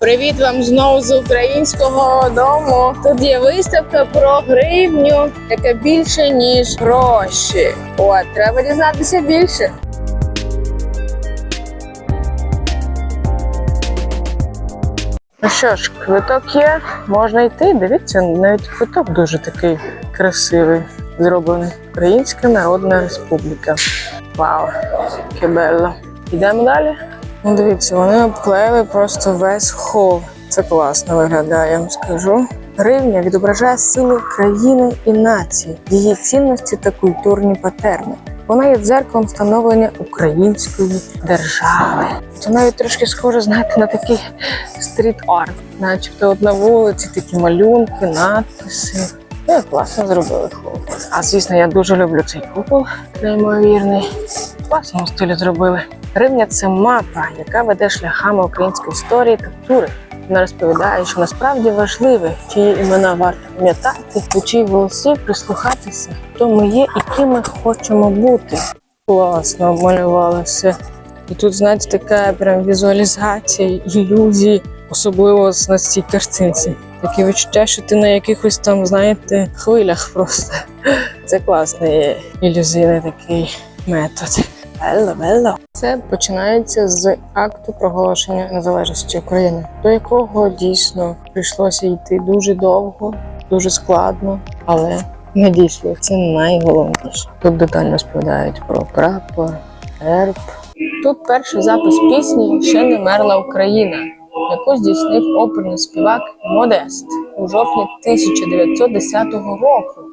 Привіт вам знову з українського дому. Тут є виставка про гривню, яка більше ніж гроші. От треба дізнатися більше. Ну що ж, квиток є, можна йти. Дивіться, навіть квиток дуже такий красивий. Зроблений Українська Народна Республіка. Вау, кебело. Йдемо далі. Ну, дивіться, вони обклеїли просто весь хол. Це класно виглядає, я вам скажу. Гривня відображає силу країни і нації, її цінності та культурні патерни. Вона є дзеркалом становлення української держави. Це навіть трошки схоже, знаєте, на такий стріт-арт, начебто от на вулиці такі малюнки, надписи. Ну, класно зробили хол. А звісно, я дуже люблю цей купол, неймовірний. В класному стилі зробили. Гривня це мапа, яка веде шляхами української історії та культури. Вона розповідає, що насправді важливе, чиї імена варто пам'ятати, у чиї голоси прислухатися, хто ми є і ким ми хочемо бути. Класно малювалося. І тут, знаєте, така прям візуалізація, ілюзії, особливо на цій картинці. Таке відчуття, що ти на якихось там, знаєте, хвилях просто. Це класний ілюзійний такий метод. Бело, бело. Це починається з акту проголошення незалежності України, до якого дійсно прийшлося йти дуже довго, дуже складно, але ми дійшли. Це найголовніше. Тут детально розповідають про прапор, герб. Тут перший запис пісні ще не мерла Україна, яку здійснив оперний співак Модест у жовтні 1910 року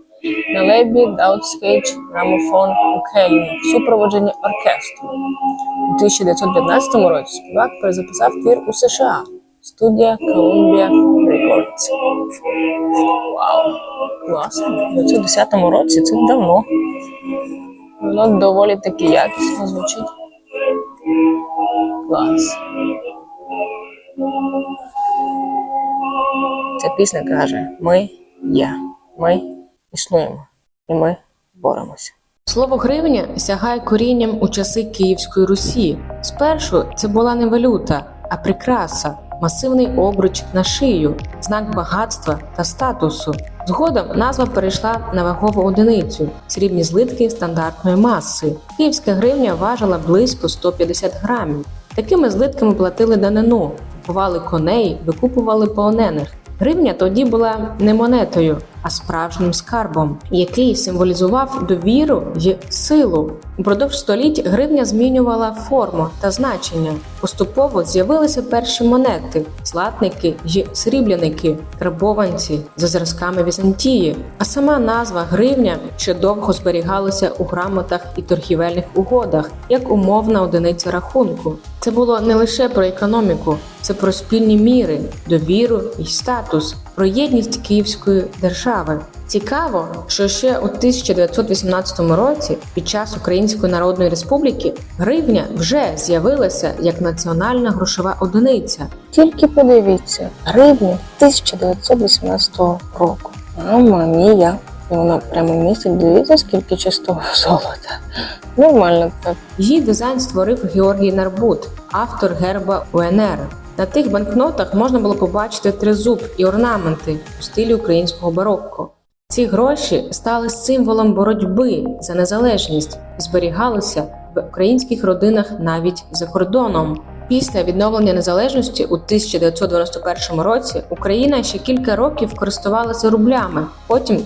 на лейбі Даутскейдж Грамофон у Кельні в супроводженні оркестру. У 1915 році співак перезаписав твір у США. Студія Columbia Records. Вау! Класно. У 1910 році це давно. Воно доволі таки якісно звучить. Клас. Ця пісня каже: Ми є, ми існуємо і ми боремося. Слово гривня сягає корінням у часи Київської Русі. Спершу це була не валюта, а прикраса, масивний обруч на шию, знак багатства та статусу. Згодом назва перейшла на вагову одиницю срібні злитки стандартної маси. Київська гривня важила близько 150 грамів. Такими злитками платили данину, купували коней, викупували полонених. Гривня тоді була не монетою, а справжнім скарбом, який символізував довіру й силу. Упродовж століть гривня змінювала форму та значення. Поступово з'явилися перші монети, златники й срібляники, карбованці за зразками Візантії. А сама назва гривня ще довго зберігалася у грамотах і торгівельних угодах як умовна одиниця рахунку. Це було не лише про економіку, це про спільні міри, довіру і статус, про єдність Київської держави. Цікаво, що ще у 1918 році, під час Української Народної Республіки, гривня вже з'явилася як національна грошова одиниця. Тільки подивіться, гривня 1918 року. Мама мія. І вона прямо містить, дивіться, скільки чистого золота. Нормально так. Її дизайн створив Георгій Нарбут, автор герба УНР. На тих банкнотах можна було побачити тризуб і орнаменти у стилі українського барокко. Ці гроші стали символом боротьби за незалежність зберігалися в українських родинах навіть за кордоном. Після відновлення незалежності у 1991 році Україна ще кілька років користувалася рублями, потім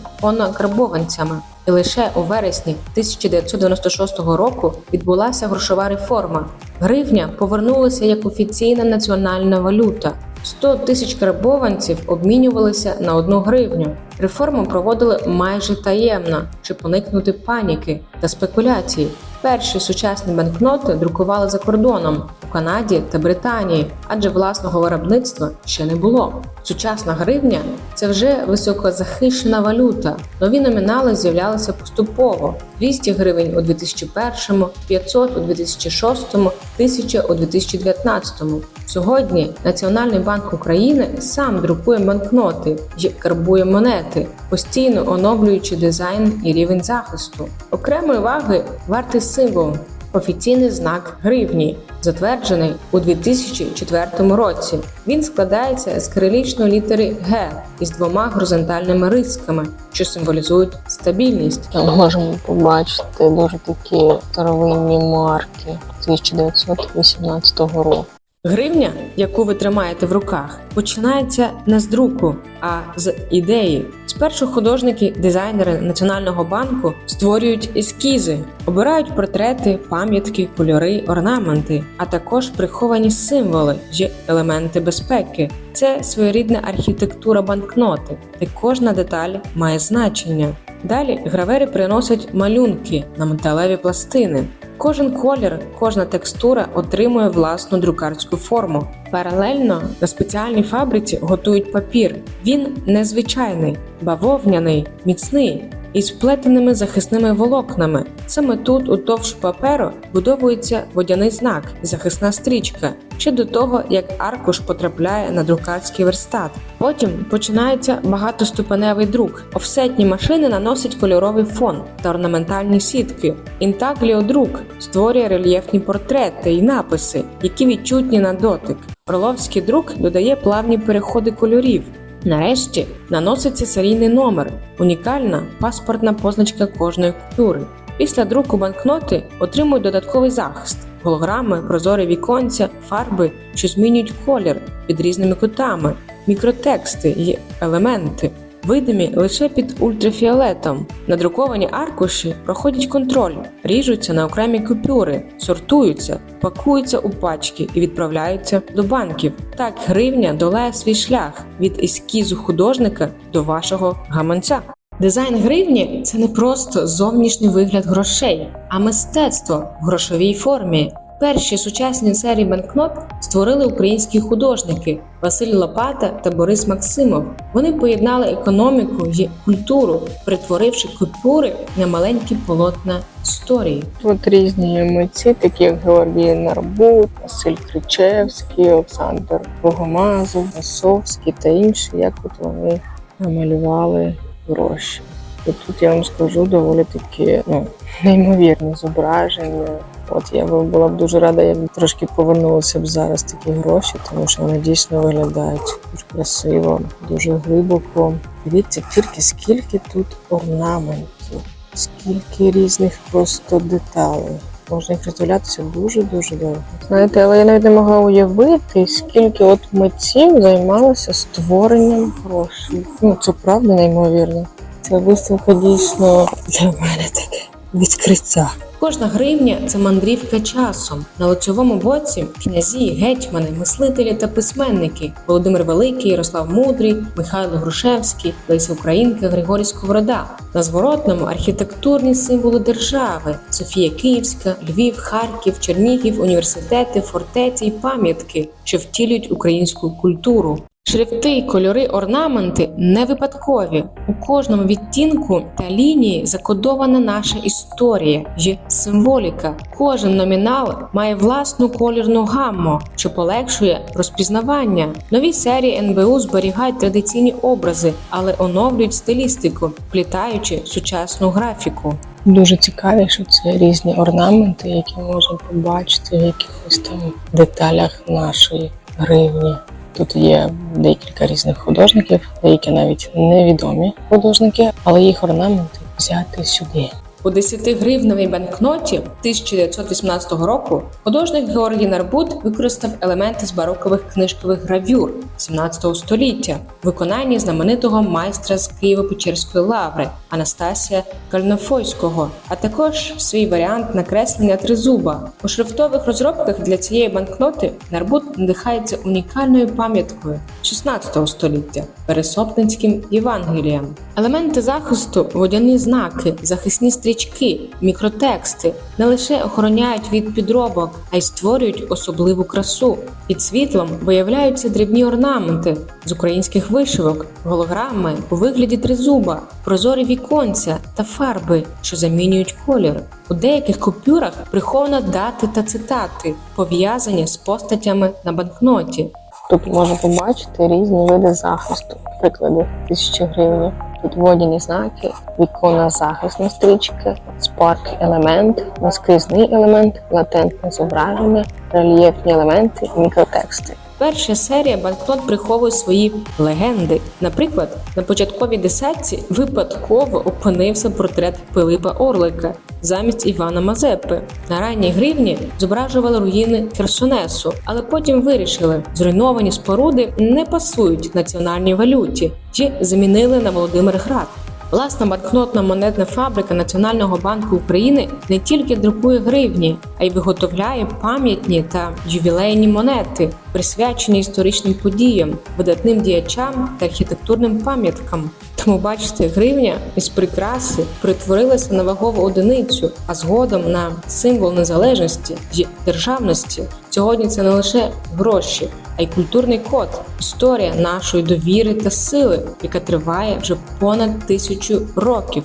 карбованцями. І лише у вересні 1996 року відбулася грошова реформа. Гривня повернулася як офіційна національна валюта. 100 тисяч карбованців обмінювалися на одну гривню. Реформу проводили майже таємно, щоб уникнути паніки та спекуляцій. Перші сучасні банкноти друкували за кордоном у Канаді та Британії, адже власного виробництва ще не було. Сучасна гривня це вже високозахищена валюта. Нові номінали з'являлися поступово: 200 гривень у 2001, 500 у 2006, 1000 у 2019. Сьогодні Національний банк України сам друкує банкноти й карбує монети, постійно оновлюючи дизайн і рівень захисту. Окремої уваги вартий символ. Офіційний знак гривні затверджений у 2004 році. Він складається з кирилічної літери Г із двома горизонтальними рисками, що символізують стабільність. Ми можемо побачити дуже такі старовинні марки 1918 року. Гривня, яку ви тримаєте в руках, починається не з друку, а з ідеї. Спершу художники, дизайнери Національного банку створюють ескізи, обирають портрети, пам'ятки, кольори, орнаменти, а також приховані символи чи елементи безпеки. Це своєрідна архітектура банкноти, де кожна деталь має значення. Далі гравери приносять малюнки на металеві пластини. Кожен колір, кожна текстура отримує власну друкарську форму. Паралельно на спеціальній фабриці готують папір. Він незвичайний, бавовняний, міцний із вплетеними захисними волокнами. Саме тут, у товщу паперу, будовується водяний знак захисна стрічка ще до того, як аркуш потрапляє на друкарський верстат. Потім починається багатоступеневий друк. Офсетні машини наносять кольоровий фон та орнаментальні сітки. Інтагліодрук створює рельєфні портрети і написи, які відчутні на дотик. Орловський друк додає плавні переходи кольорів. Нарешті наноситься серійний номер, унікальна паспортна позначка кожної купюри. Після друку банкноти отримують додатковий захист, голограми, прозорі віконця, фарби, що змінюють колір під різними кутами, мікротексти і елементи. Видимі лише під ультрафіолетом. Надруковані аркуші проходять контроль, ріжуться на окремі купюри, сортуються, пакуються у пачки і відправляються до банків. Так гривня долає свій шлях від ескізу художника до вашого гаманця. Дизайн гривні це не просто зовнішній вигляд грошей, а мистецтво в грошовій формі. Перші сучасні серії банкнот створили українські художники Василь Лопата та Борис Максимов. Вони поєднали економіку і культуру, перетворивши купюри на маленькі полотна історії. Тут різні митці, такі як Георгій Нарбут, Василь Кричевський, Олександр Богомазов, Масовський та інші, як от вони намалювали гроші. І тут я вам скажу доволі такі ну, неймовірні зображення. От я була б дуже рада, якби трошки повернулися б зараз такі гроші, тому що вони дійсно виглядають дуже красиво, дуже глибоко. Дивіться тільки скільки тут орнаментів, скільки різних просто деталей. Можна їх розділятися дуже дуже довго. Знаєте, але я навіть не могла уявити, скільки от митців займалося створенням грошей. Ну це правда неймовірно. Ця виставка дійсно для мене таке відкриття. Кожна гривня це мандрівка часом. На лицьовому боці князі, гетьмани, мислителі та письменники Володимир Великий, Ярослав Мудрий, Михайло Грушевський, Леся Українка, Григорій Сковорода. На зворотному архітектурні символи держави: Софія Київська, Львів, Харків, Чернігів, університети, фортеці й пам'ятки, що втілюють українську культуру. Шрифти, кольори, орнаменти не випадкові. У кожному відтінку та лінії закодована наша історія й символіка. Кожен номінал має власну колірну гамму, що полегшує розпізнавання. Нові серії НБУ зберігають традиційні образи, але оновлюють стилістику, вплітаючи сучасну графіку. Дуже цікаві, що це різні орнаменти, які можна побачити в якихось там деталях нашої гривні. Тут є декілька різних художників, деякі навіть невідомі художники, але їх орнаменти взяти сюди. У 10-гривневій банкноті 1918 року художник Георгій Нарбут використав елементи з барокових книжкових гравюр 17 століття, в виконанні знаменитого майстра з Києво-Печерської лаври Анастасія Кальнофойського, а також свій варіант накреслення тризуба. У шрифтових розробках для цієї банкноти Нарбут надихається унікальною пам'яткою 16 століття Пересопницьким Євангелієм. Елементи захисту, водяні знаки, захисні стрічки, мікротексти не лише охороняють від підробок, а й створюють особливу красу. Під світлом виявляються дрібні орнаменти з українських вишивок, голограми у вигляді тризуба, прозорі віконця та фарби, що замінюють колір. У деяких купюрах приховано дати та цитати, пов'язані з постатями на банкноті. Тут можна побачити різні види захисту, приклади тисячі гривень. Тут водяні знаки, вікона захисна стрічка з опарки елемент, наскрізний елемент, латентне зображення, рельєфні елементи, мікротексти. Перша серія банкнот приховує свої легенди. Наприклад, на початковій десятці випадково опинився портрет Пилипа Орлика замість Івана Мазепи. На ранній гривні зображували руїни Херсонесу, але потім вирішили, зруйновані споруди не пасують національній валюті чи замінили на Володимир-Град. Власна банкнотна монетна фабрика Національного банку України не тільки друкує гривні, а й виготовляє пам'ятні та ювілейні монети, присвячені історичним подіям, видатним діячам та архітектурним пам'яткам. Тому бачите, гривня із прикраси перетворилася на вагову одиницю, а згодом на символ незалежності державності. Сьогодні це не лише гроші, а й культурний код, історія нашої довіри та сили, яка триває вже понад тисячу років.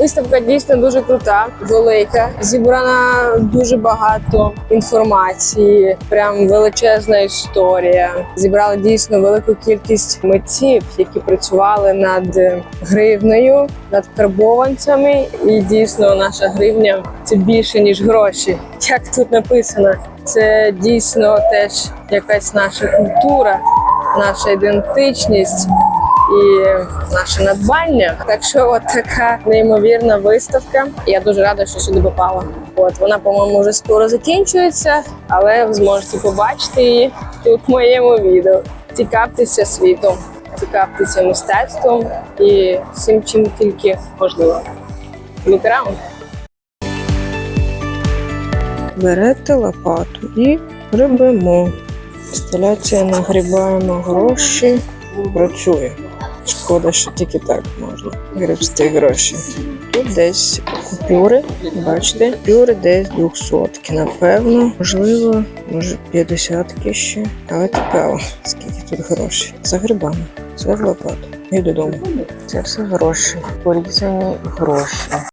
Виставка дійсно дуже крута, велика. Зібрана дуже багато інформації, прям величезна історія. Зібрали дійсно велику кількість митців, які працювали над гривнею, над карбованцями. І дійсно наша гривня це більше ніж гроші. Як тут написано, це дійсно теж якась наша культура, наша ідентичність і наше надбання. Так що, от така неймовірна виставка. Я дуже рада, що сюди попала. От вона, по-моєму, вже скоро закінчується, але ви зможете побачити її тут в моєму відео. Цікавтеся світом, цікавтеся мистецтвом і всім, чим тільки можливо. Around. Берете лопату і грибемо. Інсталяція нагрібаємо гроші. Працює. Шкода, що тільки так можна гребсти гроші. Тут десь купюри, бачите, купюри десь двохсотки, напевно, можливо, може 50 ще. Але цікаво, скільки тут грошей. За грибами. В лопату. І додому. Це все гроші. Порізані гроші.